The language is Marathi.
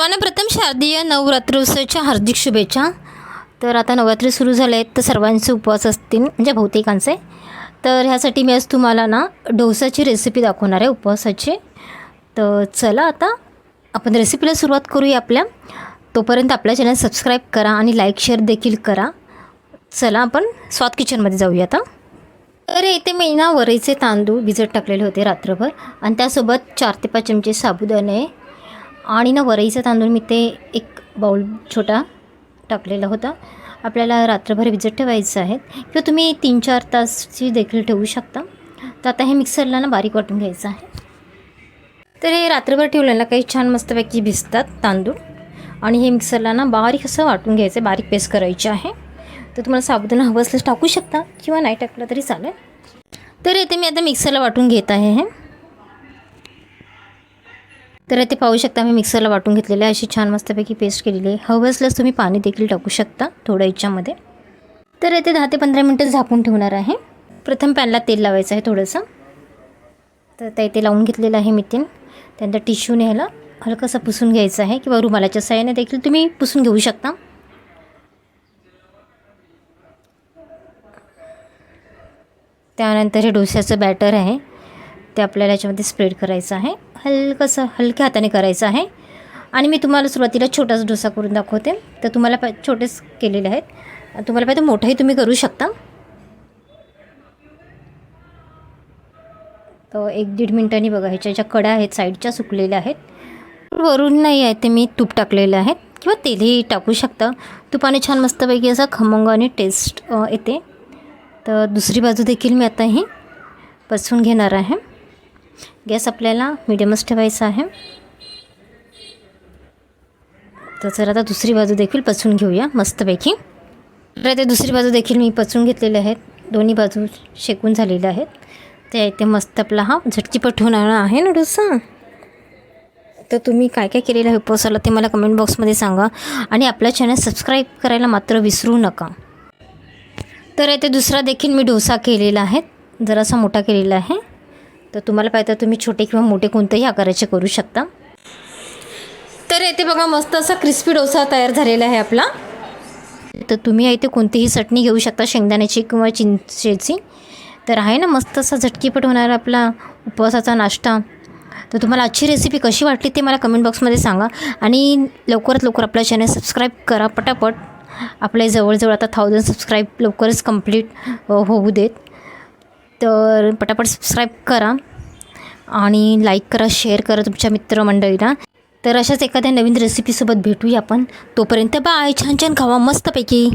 सर्वांना प्रथम शारदीय नवरात्रोत्सवाच्या हार्दिक शुभेच्छा. तर आता नवरात्री सुरू झाले आहेत तर सर्वांचे उपवास असतील म्हणजे बहुतेकांचे. तर ह्यासाठी मी आज तुम्हाला ना डोसाची रेसिपी दाखवणार आहे उपवासाची. तर चला आता आपण रेसिपीला सुरुवात करूया आपल्या. तोपर्यंत आपल्या चॅनल सबस्क्राईब करा आणि लाईक शेअर देखील करा. चला आपण स्वाद किचनमध्ये जाऊया आता. तर इथे मी ना वरईचे तांदूळ भिजत टाकलेले होते रात्रभर. आणि त्यासोबत चार ते पाच चमचे साबुदाणे आणि ना वरईचा तांदूळ मी ते एक बाऊल छोटा टाकलेला होता. आपल्याला रात्रभर भिजत ठेवायचं आहे. किंवा तुम्ही तीन चार तासची देखील ठेवू शकता. तर आता हे मिक्सरला ना बारीक वाटून घ्यायचं आहे. तर हे रात्रभर ठेवलेलं काही छान मस्तपैकी भिजतात तांदूळ. आणि हे मिक्सरला ना बारीक असं वाटून घ्यायचं बारीक पेस्ट करायची आहे. तर तुम्हाला साबुदाणा हवं असल्यास टाकू शकता. किंवा नाही टाकलं तरी चालेल. तर येते मी आता मिक्सरला वाटून घेत आहे हे. तर इथे पाहू शकता मी मिक्सरला वाटून घेतलेले आहे. अशी छान मस्तपैकी पेस्ट केलेली आहे. हवं असल्यास तुम्ही पाणी देखील टाकू शकता थोड्या याच्यामध्ये. तर इथे दहा ते पंधरा मिनटं झाकून ठेवणार आहे. प्रथम पॅनला तेल लावायचं आहे थोडंसं. तर त्या इथे लावून घेतलेलं आहे मी तेल. त्यानंतर टिश्यूने ह्याला हलकंसं पुसून घ्यायचं आहे किंवा रुमालाच्या साह्याने देखील तुम्ही पुसून घेऊ शकता. त्यानंतर हे डोस्याचं बॅटर आहे. ते आपल्याला याच्यामध्ये स्प्रेड करायचं आहे. हलकंसं हलक्या हाताने करायचं आहे. आणि मी तुम्हाला सुरुवातीला छोटासा डोसा करून दाखवते. तर तुम्हाला पा छोटेच केलेले आहेत. तुम्हाला पाहिजे मोठाही तुम्ही करू शकता. तर एक दीड मिनटांनी बघा ह्याच्या ज्या कडा आहेत साईडच्या सुकलेल्या आहेत. वरून नाही आहे ते मी तूप टाकलेलं आहे. किंवा तेलही टाकू शकता. तुपाने छान मस्तपैकी असा खमंग आणि टेस्ट येते. तर दुसरी बाजू देखील मी आता ही पसवून घेणार आहे. गॅस आपल्याला मिडियमच ठेवायचा आहे. तर जर आता दुसरी बाजू देखील पचवून घेऊया मस्तपैकी. तर आता दुसरी बाजू देखील मी पचवून घेतलेले आहेत दोन्ही बाजू शेकून झालेल्या आहेत. त्या इथे मस्त आपला हा झटकीपट होणारा आहे ना डोसा तर तुम्ही काय काय केलेलं आहे उपवासाला ते मला कमेंट बॉक्समध्ये सांगा. आणि आपला चॅनल सबस्क्राईब करायला मात्र विसरू नका. तर येथे दुसरा देखील मी डोसा केलेला आहे. जरासा मोठा केलेला आहे. तर तुम्हाला पाहिजे तुम्ही छोटे किंवा मोठे कोणतेही आकाराचे करू शकता. तर येथे बघा मस्त असा क्रिस्पी डोसा तयार झालेला आहे आपला. तर तुम्ही इथे कोणतीही चटणी घेऊ शकता शेंगदाण्याची किंवा चिंचेची. तर आहे ना मस्त असा झटकीपट होणारा आपला उपवासाचा नाश्ता. तर तुम्हाला आजची रेसिपी कशी वाटली ते मला कमेंट बॉक्समध्ये सांगा. आणि लवकरात लवकर आपला चॅनल सबस्क्राईब करा पटापट. आपल्या जवळजवळ आता थाउजंड सबस्क्राईब लवकरच कंप्लीट होऊ देत. तर पटापट सबस्क्राईब करा आणि लाईक करा शेअर करा तुमच्या मित्रमंडळीला. तर अशाच एखाद्या नवीन रेसिपीसोबत भेटूया आपण. तोपर्यंत बाय छान छान खावा मस्तपैकी.